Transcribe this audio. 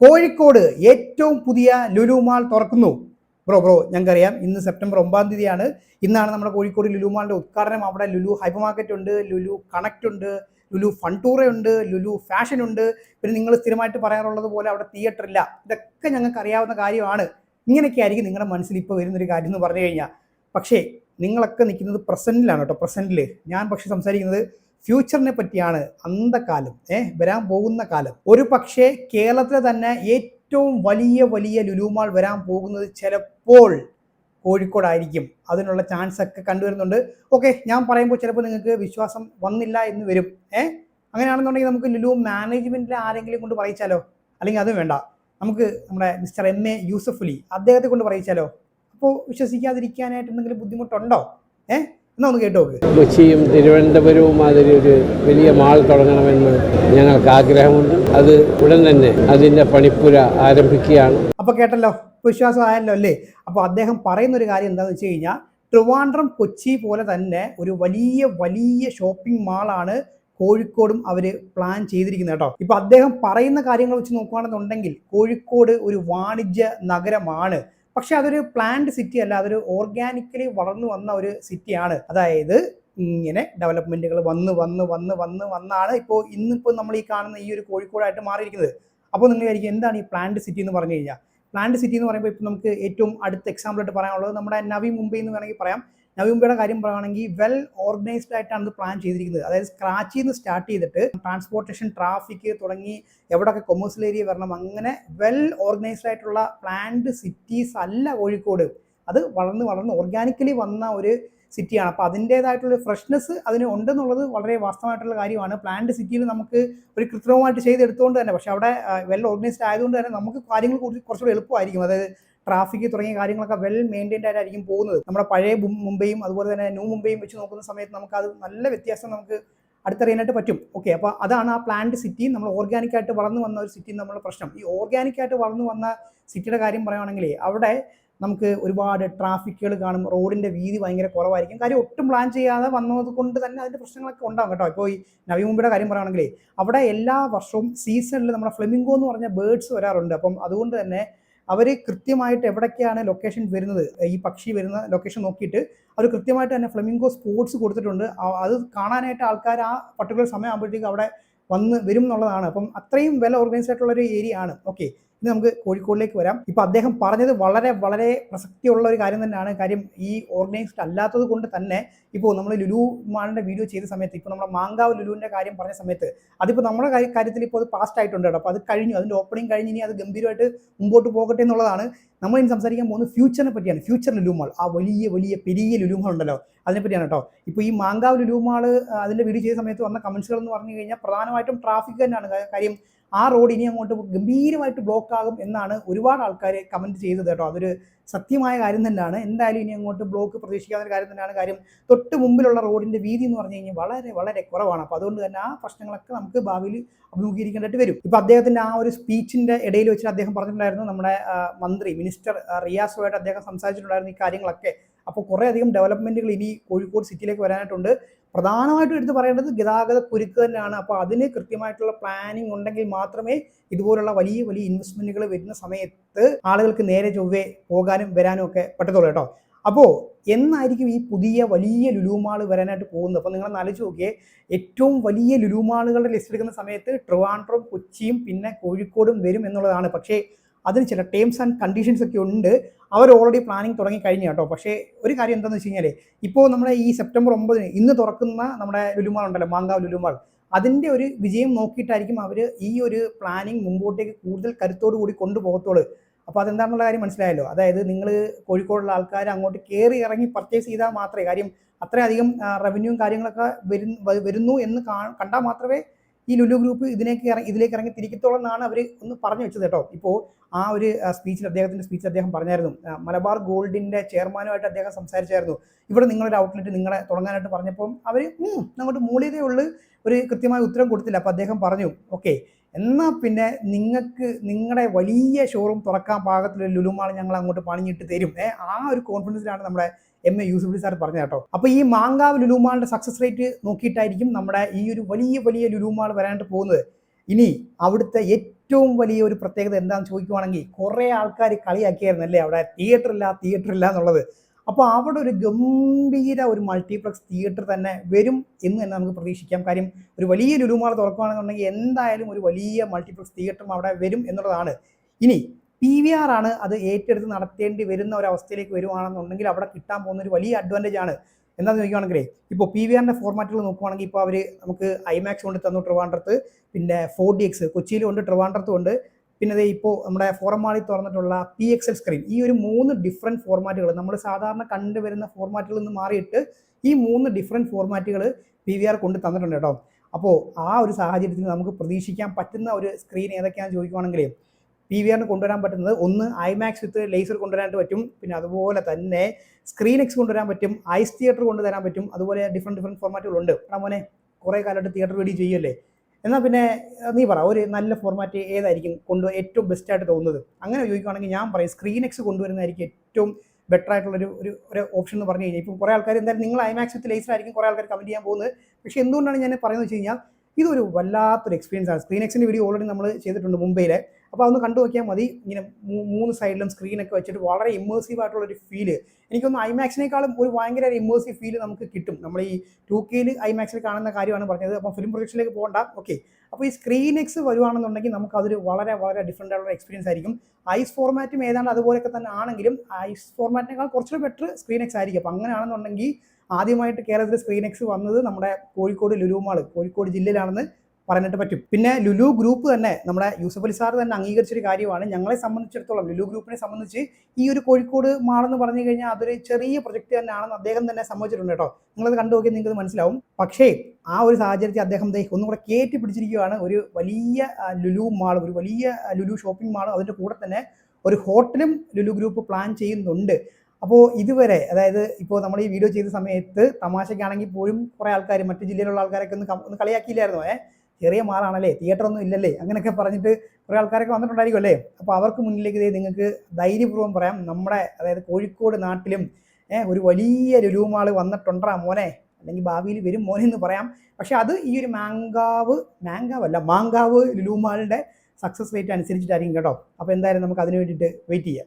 കോഴിക്കോട് ഏറ്റവും പുതിയ ലുലുമാൾ തുറക്കുന്നു. ബ്രോ ബ്രോ ഞങ്ങൾക്കറിയാം ഇന്ന് സെപ്റ്റംബർ ഒമ്പതാം തീയതിയാണ്. ഇന്നാണ് നമ്മുടെ കോഴിക്കോട് ലുലുമാളിന്റെ ഉദ്ഘാടനം. അവിടെ ലുലു ഹൈപ്പർമാർക്കറ്റ് ഉണ്ട് ലുലു കണക്റ്റ് ഉണ്ട് ലുലു ഫൺടൂറ ഉണ്ട് ലുലു ഫാഷൻ ഉണ്ട്. പിന്നെ നിങ്ങൾ സ്ഥിരമായിട്ട് പറയാറുള്ളത് പോലെ അവിടെ തിയേറ്റർ ഇല്ല. ഇതൊക്കെ ഞങ്ങൾക്ക് അറിയാവുന്ന കാര്യമാണ്. ഇങ്ങനെയൊക്കെ ആയിരിക്കും നിങ്ങളുടെ മനസ്സിൽ ഇപ്പോൾ വരുന്നൊരു കാര്യം എന്ന് പറഞ്ഞു കഴിഞ്ഞാൽ. പക്ഷേ നിങ്ങളൊക്കെ നിൽക്കുന്നത് പ്രസന്റിലാണ് കേട്ടോ പ്രസന്റിൽ ഞാൻ പക്ഷേ സംസാരിക്കുന്നത് ഫ്യൂച്ചറിനെ പറ്റിയാണ് അന്തകാലം ഏ വരാൻ പോകുന്ന കാലം. ഒരു പക്ഷേ കേരളത്തിലെ തന്നെ ഏറ്റവും വലിയ വലിയ ലുലുമാൾ വരാൻ പോകുന്നത് ചിലപ്പോൾ കോഴിക്കോടായിരിക്കും. അതിനുള്ള ചാൻസ് ഒക്കെ കണ്ടുവരുന്നുണ്ട്. ഓക്കെ ഞാൻ പറയുമ്പോൾ ചിലപ്പോൾ നിങ്ങൾക്ക് വിശ്വാസം വന്നില്ല എന്ന് വരും ഏ. അങ്ങനെയാണെന്നുണ്ടെങ്കിൽ നമുക്ക് ലുലു മാനേജ്മെന്റിലെ ആരെങ്കിലും കൊണ്ട് പറയിച്ചാലോ? അല്ലെങ്കിൽ അതും വേണ്ട. നമുക്ക് നമ്മുടെ mister M A Yusuf Ali അദ്ദേഹത്തെ കൊണ്ട് പറയിച്ചാലോ? അപ്പോൾ വിശ്വസിക്കാതിരിക്കാനായിട്ട് എന്തെങ്കിലും ബുദ്ധിമുട്ടുണ്ടോ? ഏ? എന്നാ ഒന്ന് കേട്ടോ കൊച്ചിയും തിരുവനന്തപുരവും മാതിരി ഒരു വലിയ മാൾ തുടങ്ങണമെന്ന് ഞങ്ങൾക്ക് ആഗ്രഹമുണ്ട്. അത് ഉടൻ തന്നെ അതിന്റെ പണിപ്പുര ആരംഭിക്കുകയാണ്. അപ്പൊ കേട്ടല്ലോ വിശ്വാസമായല്ലോ അല്ലേ? അപ്പൊ അദ്ദേഹം പറയുന്ന ഒരു കാര്യം എന്താണെന്ന് വെച്ച് കഴിഞ്ഞാൽ ട്രിവാൻഡ്രം കൊച്ചി പോലെ തന്നെ ഒരു വലിയ വലിയ ഷോപ്പിംഗ് മാളാണ് കോഴിക്കോടും അവർ പ്ലാൻ ചെയ്തിരിക്കുന്നത് കേട്ടോ. ഇപ്പൊ അദ്ദേഹം പറയുന്ന കാര്യങ്ങൾ വെച്ച് നോക്കുകയാണെന്നുണ്ടെങ്കിൽ കോഴിക്കോട് ഒരു വാണിജ്യ നഗരമാണ്. പക്ഷെ അതൊരു പ്ലാന്റ് സിറ്റി അല്ല അതൊരു ഓർഗാനിക്കലി വളർന്നു വന്ന ഒരു സിറ്റിയാണ് അതായത് ഇങ്ങനെ ഡെവലപ്മെന്റുകൾ വന്ന് വന്ന് വന്ന് വന്ന് വന്നാണ് ഇപ്പോൾ ഇന്നിപ്പോൾ നമ്മൾ ഈ കാണുന്ന ഈ ഒരു കോഴിക്കോടായിട്ട് മാറിയിരിക്കുന്നത്. അപ്പോൾ നിങ്ങൾ വിചാരിക്കും എന്താണ് ഈ പ്ലാന്റ് സിറ്റി എന്ന് പറഞ്ഞു കഴിഞ്ഞാൽ? പ്ലാന്റ് സിറ്റി എന്ന് പറയുമ്പോൾ ഇപ്പോൾ നമുക്ക് ഏറ്റവും അടുത്ത എക്സാമ്പിൾ ആയിട്ട് പറയാനുള്ളത് നമ്മുടെ നവി മുംബൈ എന്ന് വേണമെങ്കിൽ പറയാം. നവി മുംബൈയുടെ കാര്യം പറയുകയാണെങ്കിൽ വെൽ ഓർഗനൈസ്ഡ് ആയിട്ടാണ് ഇത് പ്ലാൻ ചെയ്തിരിക്കുന്നത്. അതായത് സ്ക്രാച്ചിൽ നിന്ന് സ്റ്റാർട്ട് ചെയ്തിട്ട് ട്രാൻസ്പോർട്ടേഷൻ ട്രാഫിക് തുടങ്ങി എവിടെയൊക്കെ കൊമേഴ്സ്യൽ ഏരിയ വരണം അങ്ങനെ വെൽ ഓർഗനൈസ്ഡ് ആയിട്ടുള്ള പ്ലാൻഡ് സിറ്റീസ് അല്ല കോഴിക്കോട്. അത് വളർന്ന് വളർന്ന് ഓർഗാനിക്കലി വന്ന ഒരു സിറ്റിയാണ് അപ്പോൾ അതിന്റേതായിട്ടുള്ള ഫ്രഷ്നെസ് അതിന് ഉണ്ടെന്നുള്ളത് വളരെ വാസ്തവമായിട്ടുള്ള കാര്യമാണ്. പ്ലാന്റ് സിറ്റിയിൽ നമുക്ക് ഒരു കൃത്രിമമായിട്ട് ചെയ്തെടുത്തുകൊണ്ട് തന്നെ പക്ഷേ അവിടെ വെൽ ഓർഗനൈസ്ഡ് ആയതുകൊണ്ട് തന്നെ നമുക്ക് കാര്യങ്ങൾ കുറച്ച് കുറച്ചുകൂടി എളുപ്പമായിരിക്കും. അതായത് ട്രാഫിക് തുടങ്ങിയ കാര്യങ്ങളൊക്കെ വെൽ മെയിന്റൈൻഡ് ആയിട്ടായിരിക്കും പോകുന്നത്. നമ്മുടെ പഴയ മുംബൈയും അതുപോലെ തന്നെ ന്യൂ മുംബൈയും വെച്ച് നോക്കുന്ന സമയത്ത് നമുക്ക് അത് നല്ല വ്യത്യാസം നമുക്ക് അടുത്തറിയാനായിട്ട് പറ്റും. ഓക്കെ അപ്പോൾ അതാണ് ആ പ്ലാന്റ് സിറ്റി നമ്മൾ ഓർഗാനിക്കായിട്ട് വളർന്നു വന്ന ഒരു സിറ്റി നമ്മുടെ പ്രശ്നം. ഈ ഓർഗാനിക്കായിട്ട് വളർന്നു വന്ന സിറ്റിയുടെ കാര്യം പറയുകയാണെങ്കിൽ അവിടെ നമുക്ക് ഒരുപാട് ട്രാഫിക്കുകൾ കാണും. റോഡിന്റെ വീതി ഭയങ്കര കുറവായിരിക്കും. കാര്യം ഒട്ടും പ്ലാൻ ചെയ്യാതെ വന്നത് കൊണ്ട് തന്നെ അതിന്റെ പ്രശ്നങ്ങളൊക്കെ ഉണ്ടാകും കേട്ടോ. ഇപ്പോൾ ഈ നവി മുമ്പിയുടെ കാര്യം പറയുകയാണെങ്കിൽ അവിടെ എല്ലാ വർഷവും സീസണിൽ നമ്മുടെ ഫ്ലെമിംഗോ എന്ന് പറഞ്ഞ ബേർഡ്സ് വരാറുണ്ട്. അപ്പം അതുകൊണ്ട് തന്നെ അവർ കൃത്യമായിട്ട് എവിടേക്കാണ് ലൊക്കേഷൻ വരുന്നത് ഈ പക്ഷി വരുന്ന ലൊക്കേഷൻ നോക്കിയിട്ട് അവർ കൃത്യമായിട്ട് തന്നെ ഫ്ലെമിംഗോ സ്പോർട്സ് കൊടുത്തിട്ടുണ്ട്. അത് കാണാനായിട്ട് ആൾക്കാർ ആ പർട്ടിക്കുലർ സമയം ആകുമ്പോഴത്തേക്ക് അവിടെ വന്ന് വരും എന്നുള്ളതാണ്. അപ്പം അത്രയും വെൽ ഓർഗനൈസ്ഡ് ആയിട്ടുള്ള ഒരു ഏരിയ ആണ്. ഓക്കെ ഇനി നമുക്ക് കോഴിക്കോടിലേക്ക് വരാം. ഇപ്പൊ അദ്ദേഹം പറഞ്ഞത് വളരെ വളരെ പ്രസക്തിയുള്ള ഒരു കാര്യം തന്നെയാണ്. കാര്യം ഈ ഓർഗനൈസ്ഡ് അല്ലാത്തത് കൊണ്ട് തന്നെ ഇപ്പോൾ നമ്മൾ ലുലു മാളിന്റെ വീഡിയോ ചെയ്ത സമയത്ത് ഇപ്പോൾ നമ്മുടെ മാങ്കാവ് ലുലുവിന്റെ കാര്യം പറഞ്ഞ സമയത്ത് അതിപ്പോൾ നമ്മുടെ കാര്യത്തിൽ ഇപ്പോൾ അത് പാസ്റ്റ് ആയിട്ടുണ്ട് കേട്ടോ. അപ്പോൾ അത് കഴിഞ്ഞു അതിന്റെ ഓപ്പണിംഗ് കഴിഞ്ഞ് ഇനി അത് ഗംഭീരമായിട്ട് മുമ്പോട്ട് പോകട്ടെ എന്നുള്ളതാണ് നമ്മൾ ഇനി സംസാരിക്കാൻ പോകുന്നത് ഫ്യൂച്ചറിനെ പറ്റിയാണ്. ഫ്യൂച്ചർ ലുലുമാൾ ആ വലിയ വലിയ പെരിയ ലുലുമാൾ ഉണ്ടല്ലോ. അതിനെ പറ്റിയാണ് കേട്ടോ. ഇപ്പോൾ ഈ മാങ്കാവ് ലുലുമാൾ അതിന്റെ വീഡിയോ ചെയ്ത സമയത്ത് വന്ന കമന്റ്സുകൾ എന്ന് പറഞ്ഞു കഴിഞ്ഞാൽ പ്രധാനമായിട്ടും ട്രാഫിക് തന്നെയാണ്. കാര്യം ആ റോഡ് ഇനി അങ്ങോട്ട് ഗംഭീരമായിട്ട് ബ്ലോക്ക് ആകും എന്നാണ് ഒരുപാട് ആൾക്കാർ കമന്റ് ചെയ്തത് കേട്ടോ. അതൊരു സത്യമായ കാര്യം തന്നെയാണ്. എന്തായാലും ഇനി അങ്ങോട്ട് ബ്ലോക്ക് പ്രതീക്ഷിക്കാവുന്ന കാര്യം തന്നെയാണ്. കാര്യം തൊട്ട് മുമ്പിലുള്ള റോഡിന്റെ വീതി എന്ന് പറഞ്ഞു കഴിഞ്ഞാൽ വളരെ വളരെ കുറവാണ്. അപ്പോൾ അതുകൊണ്ട് തന്നെ ആ പ്രശ്നങ്ങളൊക്കെ നമുക്ക് ഭാവിയിൽ അഭിമുഖീകരിക്കേണ്ടതായിട്ട് വരും. ഇപ്പോൾ അദ്ദേഹത്തിന്റെ ആ ഒരു സ്പീച്ചിന്റെ ഇടയിൽ വെച്ചിട്ട് അദ്ദേഹം പറഞ്ഞിട്ടുണ്ടായിരുന്നു നമ്മുടെ മന്ത്രി മിനിസ്റ്റർ റിയാസുമായിട്ട് അദ്ദേഹം സംസാരിച്ചിട്ടുണ്ടായിരുന്നു ഈ കാര്യങ്ങളൊക്കെ. അപ്പോൾ കുറേ അധികം ഡെവലപ്മെന്റുകൾ ഇനി കോഴിക്കോട് സിറ്റിയിലേക്ക് വരാനായിട്ടുണ്ട്. പ്രധാനമായിട്ടും എടുത്ത് പറയേണ്ടത് ഗതാഗത കുരുക്ക് തന്നെയാണ്. അപ്പോൾ അതിന് കൃത്യമായിട്ടുള്ള പ്ലാനിംഗ് ഉണ്ടെങ്കിൽ മാത്രമേ ഇതുപോലുള്ള വലിയ വലിയ ഇൻവെസ്റ്റ്മെന്റുകൾ വരുന്ന സമയത്ത് ആളുകൾക്ക് നേരെ ചൊവ്വേ പോകാനും വരാനും ഒക്കെ പറ്റത്തുള്ളൂ കേട്ടോ. അപ്പോൾ എന്നായിരിക്കും ഈ പുതിയ വലിയ ലുലുമാൾ വരാനായിട്ട് പോകുന്നത്? അപ്പോൾ നിങ്ങൾ ആലോചിച്ച് നോക്കിയേ. ഏറ്റവും വലിയ ലുലുമാളുകളുടെ ലിസ്റ്റ് എടുക്കുന്ന സമയത്ത് ട്രിവാൻഡ്രം കൊച്ചിയും പിന്നെ കോഴിക്കോടും വരും എന്നുള്ളതാണ്. പക്ഷേ അതിന് ചില ടേംസ് ആൻഡ് കണ്ടീഷൻസ് ഒക്കെ ഉണ്ട്. അവർ ഓൾറെഡി പ്ലാനിങ് തുടങ്ങി കഴിഞ്ഞു കേട്ടോ. പക്ഷേ ഒരു കാര്യം എന്താണെന്ന് വെച്ച് കഴിഞ്ഞാൽ ഇപ്പോൾ നമ്മുടെ ഈ സെപ്റ്റംബർ ഒമ്പതിന് ഇന്ന് തുറക്കുന്ന നമ്മുടെ ലുലുമാൾ ഉണ്ടല്ലോ മാങ്കാവ് ലുലുമാൾ. അതിന്റെ ഒരു വിജയം നോക്കിയിട്ടായിരിക്കും അവർ ഈ ഒരു പ്ലാനിങ് മുമ്പോട്ടേക്ക് കൂടുതൽ കരുത്തോടു കൂടി കൊണ്ടുപോകത്തുള്ളൂ. അപ്പോൾ അതെന്താണെന്നുള്ള കാര്യം മനസ്സിലായല്ലോ. അതായത് നിങ്ങൾ കോഴിക്കോടുള്ള ആൾക്കാർ അങ്ങോട്ട് കയറി ഇറങ്ങി പർച്ചേസ് ചെയ്താൽ മാത്രമേ കാര്യം അത്രയധികം റവന്യൂവും കാര്യങ്ങളൊക്കെ വരുന്നു എന്ന് കണ്ടാൽ മാത്രമേ ഈ ലുലു ഗ്രൂപ്പ് ഇതിലേക്ക് ഇറങ്ങി ഇതിലേക്ക് ഇറങ്ങി തിരിക്കത്തോളം എന്നാണ് അവർ ഒന്ന് പറഞ്ഞു വെച്ചത് കേട്ടോ. ഇപ്പോൾ ആ ഒരു സ്പീച്ചിൽ അദ്ദേഹത്തിന്റെ സ്പീച്ചിൽ അദ്ദേഹം പറഞ്ഞായിരുന്നു. മലബാർ ഗോൾഡിന്റെ ചെയർമാനുമായിട്ട് അദ്ദേഹം സംസാരിച്ചായിരുന്നു. ഇവിടെ നിങ്ങളൊരു ഔട്ട്ലെറ്റ് നിങ്ങളെ തുടങ്ങാനായിട്ട് പറഞ്ഞപ്പം അവർ അങ്ങോട്ട് മൂളിയതേ ഉള്ളൂ. ഒരു കൃത്യമായ ഉത്തരം കൊടുത്തില്ല. അപ്പോൾ അദ്ദേഹം പറഞ്ഞു ഓക്കെ എന്നാൽ പിന്നെ നിങ്ങൾക്ക് നിങ്ങളുടെ വലിയ ഷോറൂം തുറക്കാൻ പാകത്തിലുള്ള ലുലുമാൾ ഞങ്ങൾ അങ്ങോട്ട് പണിഞ്ഞിട്ട് തരും. ഏ ആ ഒരു കോൺഫിഡൻസിലാണ് നമ്മുടെ എം എ യൂസുഫ് സാർ പറഞ്ഞത് കേട്ടോ. അപ്പോൾ ഈ മാങ്കാവ് ലുലുമാളിന്റെ സക്സസ് റേറ്റ് നോക്കിയിട്ടായിരിക്കും നമ്മുടെ ഈ ഒരു വലിയ വലിയ ലുലുമാൾ വരാനായിട്ട് പോകുന്നത്. ഇനി അവിടുത്തെ ഏറ്റവും വലിയ ഒരു പ്രത്യേകത എന്താണെന്ന് ചോദിക്കുവാണെങ്കിൽ കുറേ ആൾക്കാർ കളിയാക്കിയായിരുന്നു അല്ലേ അവിടെ? തിയേറ്റർ ഇല്ല തിയേറ്റർ ഇല്ല എന്നുള്ളത്. അപ്പോൾ അവിടെ ഒരു ഗംഭീര ഒരു മൾട്ടിപ്ലക്സ് തിയേറ്റർ തന്നെ വരും എന്ന് തന്നെ നമുക്ക് പ്രതീക്ഷിക്കാം. കാര്യം ഒരു വലിയ ലുലുമാള തുറക്കുകയാണെന്നുണ്ടെങ്കിൽ എന്തായാലും ഒരു വലിയ മൾട്ടിപ്ലക്സ് തിയേറ്ററും അവിടെ വരും എന്നുള്ളതാണ്. ഇനി പി വി ആർ ആണ് അത് ഏറ്റെടുത്ത് നടത്തേണ്ടി വരുന്ന ഒരു അവസ്ഥയിലേക്ക് വരുവാണെന്നുണ്ടെങ്കിൽ അവിടെ കിട്ടാൻ പോകുന്ന ഒരു വലിയ അഡ്വാന്റേജ് ആണ്. എന്താണെന്ന് ചോദിക്കുകയാണെങ്കിൽ ഇപ്പോൾ പി വി ആറിന്റെ ഫോർമാറ്റുകൾ നോക്കുവാണെങ്കിൽ ഇപ്പോൾ അവർ നമുക്ക് ഐമാക്സ് കൊണ്ട് തന്നു ട്രിവാൻഡ്രത്ത് പിന്നെ ഫോർ ഡി എക്സ് കൊച്ചിയിലും ഉണ്ട് ട്രിവാൻഡ്രത്തും ഉണ്ട്. പിന്നെ ഇപ്പോൾ നമ്മുടെ ഫോറം മാളിൽ തുറന്നിട്ടുള്ള പി എക്സ് എൽ സ്ക്രീൻ ഈ ഒരു മൂന്ന് ഡിഫറെന്റ് ഫോർമാറ്റുകൾ നമ്മൾ സാധാരണ കണ്ടുവരുന്ന ഫോർമാറ്റുകളിൽ നിന്ന് മാറിയിട്ട് ഈ മൂന്ന് ഡിഫറെന്റ് ഫോർമാറ്റുകൾ പി വി ആർ കൊണ്ട് തന്നിട്ടുണ്ട് കേട്ടോ അപ്പോൾ ആ ഒരു സാഹചര്യത്തിൽ നമുക്ക് പ്രതീക്ഷിക്കാൻ പറ്റുന്ന ഒരു സ്ക്രീൻ ഏതൊക്കെയാണെന്ന് ചോദിക്കുവാണെങ്കിൽ പി വി ആറിന് കൊണ്ടുവരാൻ പറ്റുന്നത് ഒന്ന് ഐമാക്സ് വിത്ത് ലേസർ കൊണ്ടുവരാനായിട്ട് പറ്റും. പിന്നെ അതുപോലെ തന്നെ സ്ക്രീൻ എക്സ് കൊണ്ടുവരാൻ പറ്റും ഐസ് തിയേറ്റർ കൊണ്ടുവരാൻ പറ്റും. അതുപോലെ ഡിഫറെന്റ് ഡിഫറെന്റ് ഫോർമാറ്റുകളുണ്ട് അപ്പോൾ മോനെ കുറേ കാലമായിട്ട് തിയേറ്റർ വീഡിയോ ചെയ്യല്ലേ എന്നാൽ പിന്നെ നീ പറ ഒരു നല്ല ഫോർമാറ്റ് ഏതായിരിക്കും കൊണ്ട് ഏറ്റവും ബെസ്റ്റ് ആയിട്ട് തോന്നുന്നത്? അങ്ങനെ ചോദിക്കുകയാണെങ്കിൽ ഞാൻ പറയും സ്ക്രീൻ എക്സ് കൊണ്ടുവരുന്നതായിരിക്കും ഏറ്റവും ബെറ്റർ ആയിട്ടുള്ളൊരു ഒരു ഒരു ഓപ്ഷൻ എന്ന് പറഞ്ഞു കഴിഞ്ഞാൽ. ഇപ്പോൾ കുറേ ആൾക്കാർ എന്തായാലും നിങ്ങൾ ഐമാക്സ് വിത്ത് ലേസർ ആയിരിക്കും കുറേ ആൾക്കാർ കമന്റ് ചെയ്യാൻ പോകുന്നത്. പക്ഷേ എന്തുകൊണ്ടാണ് ഞാൻ പറയുന്നത് വെച്ച് കഴിഞ്ഞാൽ ഇതൊരു വല്ലാത്തൊരു എക്സ്പീരിയൻസ് ആണ്. സ്ക്രീൻ എക്സിന്റെ വീഡിയോ ഓൾറെഡി നമ്മൾ ചെയ്തിട്ടുണ്ട് മുംബൈയിലെ. അപ്പോൾ അതൊന്ന് കണ്ടു നോക്കിയാൽ മതി. ഇങ്ങനെ മൂന്ന് സൈഡിലും സ്ക്രീനൊക്കെ വെച്ചിട്ട് വളരെ ഇമ്മേഴ്സീവ് ആയിട്ടുള്ള ഒരു ഫീൽ എനിക്കൊന്ന് ഐമാക്സിനേക്കാളും ഒരു ഭയങ്കര ഒരു ഇമ്മേഴ്സീവ് ഫീൽ നമുക്ക് കിട്ടും. നമ്മൾ ഈ ടു കെയിൽ ഐമാക്സിൽ കാണുന്ന കാര്യമാണ് പറഞ്ഞത്. അപ്പോൾ ഫിലിം പ്രൊജക്ഷനിലേക്ക് പോകണ്ട. ഓക്കെ അപ്പോൾ ഈ സ്ക്രീൻ എക്സ് വരുവാണെന്നുണ്ടെങ്കിൽ നമുക്ക് അതൊരു വളരെ വളരെ ഡിഫറെന്റ് ആയിട്ടുള്ള എക്സ്പീരിയൻസ് ആയിരിക്കും. ഐസ് ഫോർമാറ്റും ഏതാണ്ട് അതുപോലെയൊക്കെ തന്നെ ആണെങ്കിലും ഐസ് ഫോർമാറ്റിനേക്കാൾ കുറച്ചുകൂടി ബെറ്റർ സ്ക്രീൻ എക്സ് ആയിരിക്കും. അപ്പോൾ അങ്ങനെയാണെന്നുണ്ടെങ്കിൽ ആദ്യമായിട്ട് കേരളത്തിൽ സ്ക്രീൻ എക്സ് വന്നത് നമ്മുടെ കോഴിക്കോട് ലുലുമാൾ കോഴിക്കോട് ജില്ലയിലാണെന്ന് പറയാനായിട്ട് പറ്റും. പിന്നെ ലുലു ഗ്രൂപ്പ് തന്നെ നമ്മുടെ യൂസഫ് അലി സാർ തന്നെ അംഗീകരിച്ചൊരു കാര്യമാണ്. ഞങ്ങളെ സംബന്ധിച്ചിടത്തോളം ലുലു ഗ്രൂപ്പിനെ സംബന്ധിച്ച് ഈ ഒരു കോഴിക്കോട് മാളെന്ന് പറഞ്ഞു കഴിഞ്ഞാൽ അതൊരു ചെറിയ പ്രൊജക്റ്റ് തന്നെയാണെന്ന് അദ്ദേഹം തന്നെ സമ്മതിച്ചിട്ടുണ്ട് കേട്ടോ. നിങ്ങളത് കണ്ടു നോക്കിയാൽ നിങ്ങൾക്ക് മനസ്സിലാവും. പക്ഷേ ആ ഒരു സാഹചര്യത്തിൽ അദ്ദേഹം ഒന്നും കൂടെ കയറ്റി പിടിച്ചിരിക്കുകയാണ്. ഒരു വലിയ ലുലു മാൾ ഒരു വലിയ ലുലു ഷോപ്പിംഗ് മാൾ അതിന്റെ കൂടെ തന്നെ ഒരു ഹോട്ടലും ലുലു ഗ്രൂപ്പ് പ്ലാൻ ചെയ്യുന്നുണ്ട്. അപ്പോൾ ഇതുവരെ അതായത് ഇപ്പോൾ നമ്മൾ ഈ വീഡിയോ ചെയ്ത സമയത്ത് തമാശയ്ക്കാണെങ്കിൽ പോലും കുറേ ആൾക്കാർ മറ്റു ജില്ലയിലുള്ള ആൾക്കാരൊക്കെ ഒന്ന് ഒന്ന് കളിയാക്കിയില്ലായിരുന്നോ? ഏ? ചെറിയ മാളാണല്ലേ? തിയേറ്റർ ഒന്നും ഇല്ലല്ലേ? അങ്ങനെയൊക്കെ പറഞ്ഞിട്ട് കുറേ ആൾക്കാരൊക്കെ വന്നിട്ടുണ്ടായിരിക്കും അല്ലേ? അപ്പോൾ അവർക്ക് മുന്നിലേക്ക് ഇതേ നിങ്ങൾക്ക് ധൈര്യപൂർവം പറയാം. നമ്മുടെ അതായത് കോഴിക്കോട് നാട്ടിലും ഒരു വലിയ ലുലുമാൾ വന്നിട്ടുണ്ടാ മോനെ. അല്ലെങ്കിൽ ഭാവിയിൽ വരും മോനെ എന്ന് പറയാം. പക്ഷേ അത് ഈ ഒരു മാങ്കാവ് മാങ്കാവ് അല്ല മാങ്കാവ് ലുലു സക്സസ് റേറ്റ് അനുസരിച്ചിട്ടായിരിക്കും കേട്ടോ. അപ്പോൾ എന്തായാലും നമുക്ക് അതിന് വേണ്ടിയിട്ട് വെയിറ്റ് ചെയ്യാം.